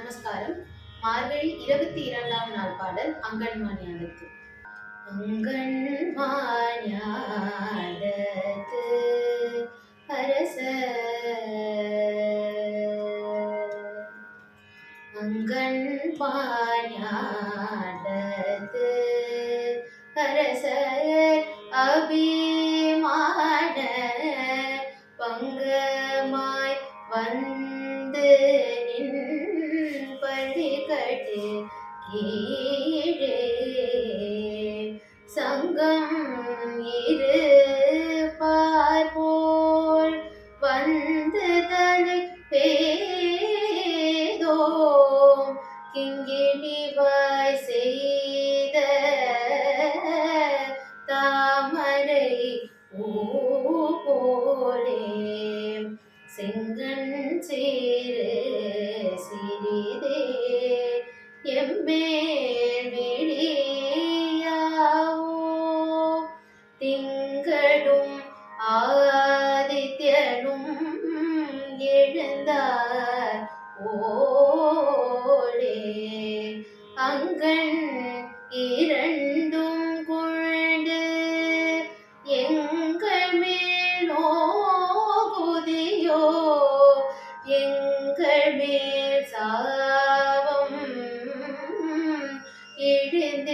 நமஸ்காரம். மார்கழி இருபத்தி இரண்டாம் நாள் பாடல் அங்கன்மானியானது அங்கன்மானியானது அரச அங்கன்மானியானது அரச அபிமான பங்கமாய் வந்த கீழே சங்கம் இரு பார்போல் வந்து தலை பேதோம் கிங்கிணிவாய் செய்த தாமரை பூ போலே செங்கன் சேரு சிறிதே எம்மேல் விடியாவோ திங்களும் ஆதித்யனும் எழுந்தார் ஓடே அங்கன் இரண்டும் கொண்டு எங்கள் மேல் நோகுதியோ? எங்கள் மேல் சார் ఎక్కడ ఎంత